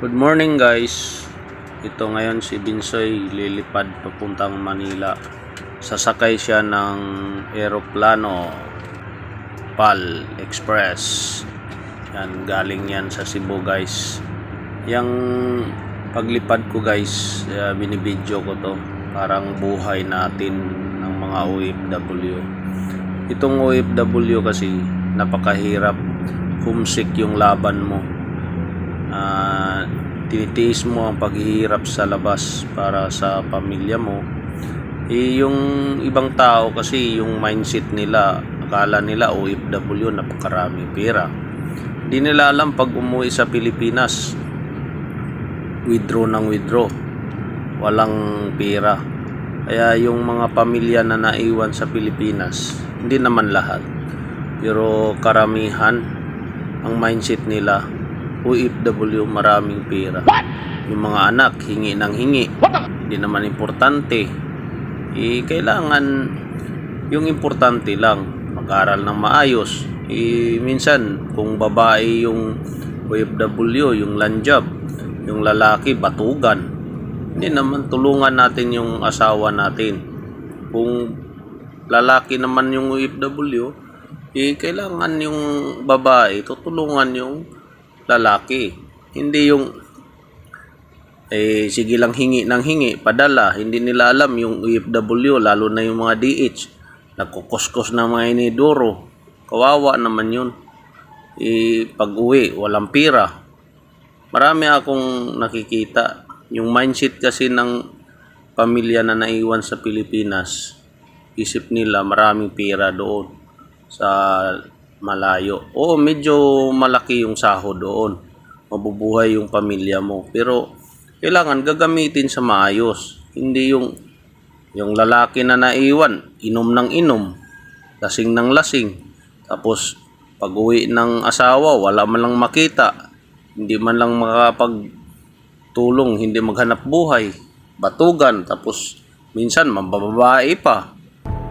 Good morning guys. Ito ngayon si Binsoy lilipad papuntang Manila. Sasakay siya ng eroplano PAL Express. Yan, galing yan sa Cebu guys. Yang paglipad ko guys, uh, binibidyo ko to. Parang buhay natin ng mga OFW. Itong OFW kasi napakahirap. Homesick yung laban mo ah tinitiis mo ang paghihirap sa labas para sa pamilya mo. Eh, yung ibang tao kasi yung mindset nila akala nila OFW napakarami pera. Hindi nila alam pag umuwi sa Pilipinas withdraw ng withdraw. Walang pera. Kaya yung mga pamilya na naiwan sa Pilipinas hindi naman lahat. Pero karamihan ang mindset nila OFW maraming pera. Yung mga anak hingi ng hingi. Hindi naman importante. Eh, kailangan yung importante lang mag-aral ng maayos. Eh, minsan kung babae yung OFW, yung landjob, yung lalaki batugan. Hindi naman tulungan natin yung asawa natin. Kung lalaki naman yung OFW, eh, kailangan yung babae tutulungan yung lalaki. Hindi yung eh sige lang hingi ng hingi, padala. Hindi nila alam yung OFW, lalo na yung mga DH. Nagkukuskos na mga inidoro. Kawawa naman yun. Eh, pag uwi, walang pira. Marami akong nakikita. Yung mindset kasi ng pamilya na naiwan sa Pilipinas, isip nila maraming pira doon sa malayo. Oo, medyo malaki yung sahod doon. Mabubuhay yung pamilya mo. Pero kailangan gagamitin sa maayos. Hindi yung yung lalaki na naiwan, inom ng inom, lasing ng lasing. Tapos pag uwi ng asawa, wala man lang makita. Hindi man lang makapag tulong, hindi maghanap buhay. Batugan, tapos minsan mambababae pa.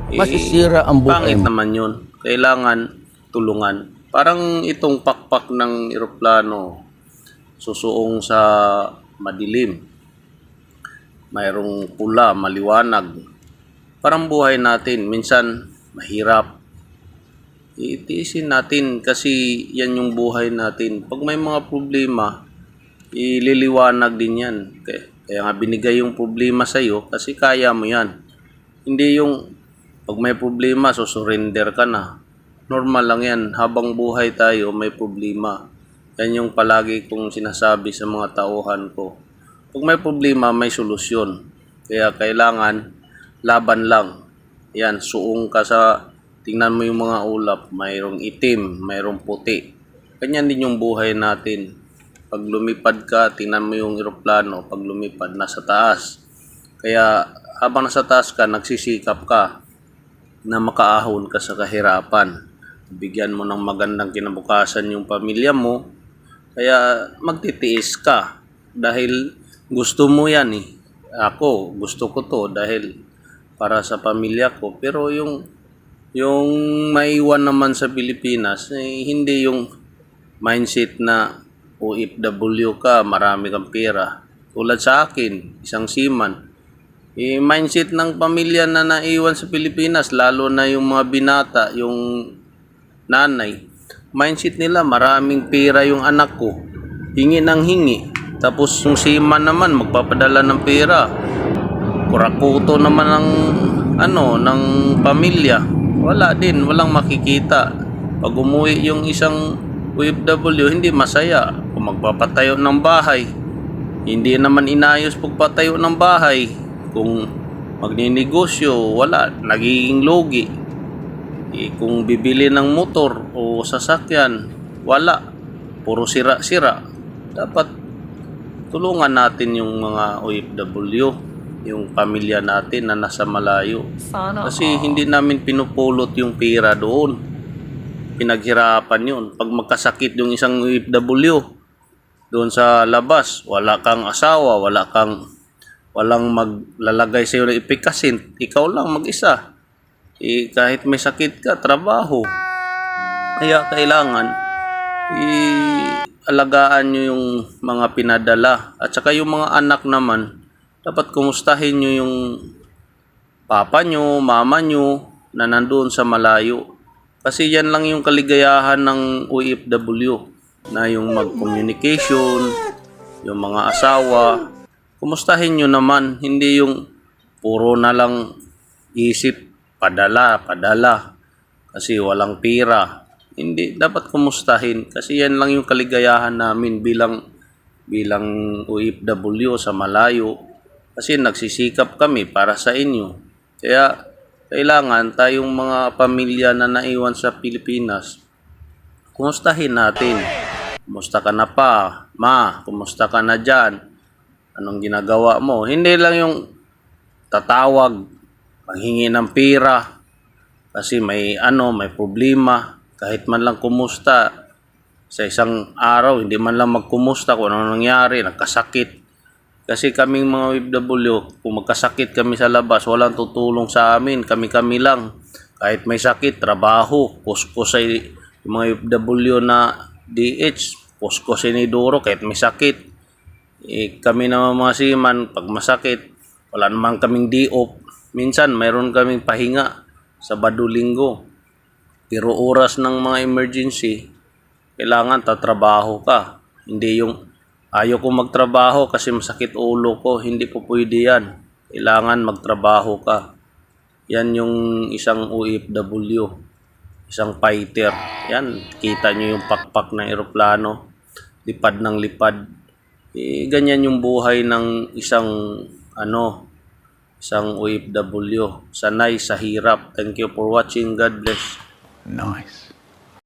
Eh, Masisira ang buhay Pangit naman yun. Kailangan tulungan. Parang itong pakpak ng eroplano susuong sa madilim. Mayroong pula, maliwanag. Parang buhay natin. Minsan, mahirap. Itiisin natin kasi yan yung buhay natin. Pag may mga problema, ililiwanag din yan. Kaya, kaya nga binigay yung problema sa'yo kasi kaya mo yan. Hindi yung pag may problema, so surrender ka na. Normal lang yan. Habang buhay tayo, may problema. Yan yung palagi kong sinasabi sa mga tauhan ko. Pag may problema, may solusyon. Kaya kailangan laban lang. Yan, suong ka sa, tingnan mo yung mga ulap, mayroong itim, mayroong puti. Ganyan din yung buhay natin. Pag lumipad ka, tingnan mo yung eroplano. Pag lumipad, nasa taas. Kaya habang nasa taas ka, nagsisikap ka na makaahon ka sa kahirapan. Bigyan mo ng magandang kinabukasan yung pamilya mo. Kaya magtitiis ka dahil gusto mo yan eh. Ako, gusto ko to dahil para sa pamilya ko. Pero yung yung maiwan naman sa Pilipinas, eh, hindi yung mindset na OFW ka, marami kang pera. Tulad sa akin, isang seaman, eh, mindset ng pamilya na naiwan sa Pilipinas, lalo na yung mga binata, yung nanay, mindset nila maraming pera yung anak ko. Hingi ng hingi. Tapos yung seaman naman magpapadala ng pera. Kurakuto naman ng ano, ng pamilya. Wala din, walang makikita. Pag umuwi yung isang OFW, hindi masaya. Kung magpapatayo ng bahay, hindi naman inayos pagpatayo ng bahay. Kung magninegosyo, wala, nagiging logi. Eh, kung bibili ng motor o sasakyan, wala. Puro sira-sira. Dapat tulungan natin yung mga OFW, yung pamilya natin na nasa malayo. Sana Kasi hindi namin pinupulot yung pera doon. Pinaghirapan yun. Pag magkasakit yung isang OFW, doon sa labas, wala kang asawa, wala kang walang maglalagay sa iyo ng ipikasin. Ikaw lang mag-isa. Eh, kahit may sakit ka, trabaho. Kaya kailangan, eh, alagaan nyo yung mga pinadala. At saka yung mga anak naman, dapat kumustahin nyo yung papa nyo, mama nyo na nandoon sa malayo. Kasi yan lang yung kaligayahan ng OFW na yung mag-communication, yung mga asawa. Kumustahin nyo naman, hindi yung puro na lang isip padala, padala. Kasi walang pira. Hindi, dapat kumustahin. Kasi yan lang yung kaligayahan namin bilang bilang OFW sa malayo. Kasi nagsisikap kami para sa inyo. Kaya kailangan tayong mga pamilya na naiwan sa Pilipinas, kumustahin natin. Kumusta ka na pa? Ma, kumusta ka na dyan? Anong ginagawa mo? Hindi lang yung tatawag, manghingi ng pira, kasi may ano, may problema. Kahit man lang kumusta, sa isang araw, hindi man lang magkumusta kung ano nangyari, nagkasakit. Kasi kaming mga OFW, kung magkasakit kami sa labas, walang tutulong sa amin, kami-kami lang. Kahit may sakit, trabaho, kusko sa yung mga OFW na DH, kusko sa iniduro, kahit may sakit. Eh, kami naman mga seaman, pag masakit, wala naman kaming di-off. Minsan, mayroon kaming pahinga sa Linggo. Pero oras ng mga emergency, kailangan tatrabaho ka. Hindi yung ayaw ko magtrabaho kasi masakit ulo ko. Hindi po pwede yan. Kailangan magtrabaho ka. Yan yung isang OFW. Isang fighter. Yan, kita nyo yung pakpak ng eroplano. Lipad ng lipad. Eh, ganyan yung buhay ng isang ano, isang OFW. Sanay sa hirap. Thank you for watching. God bless. Nice.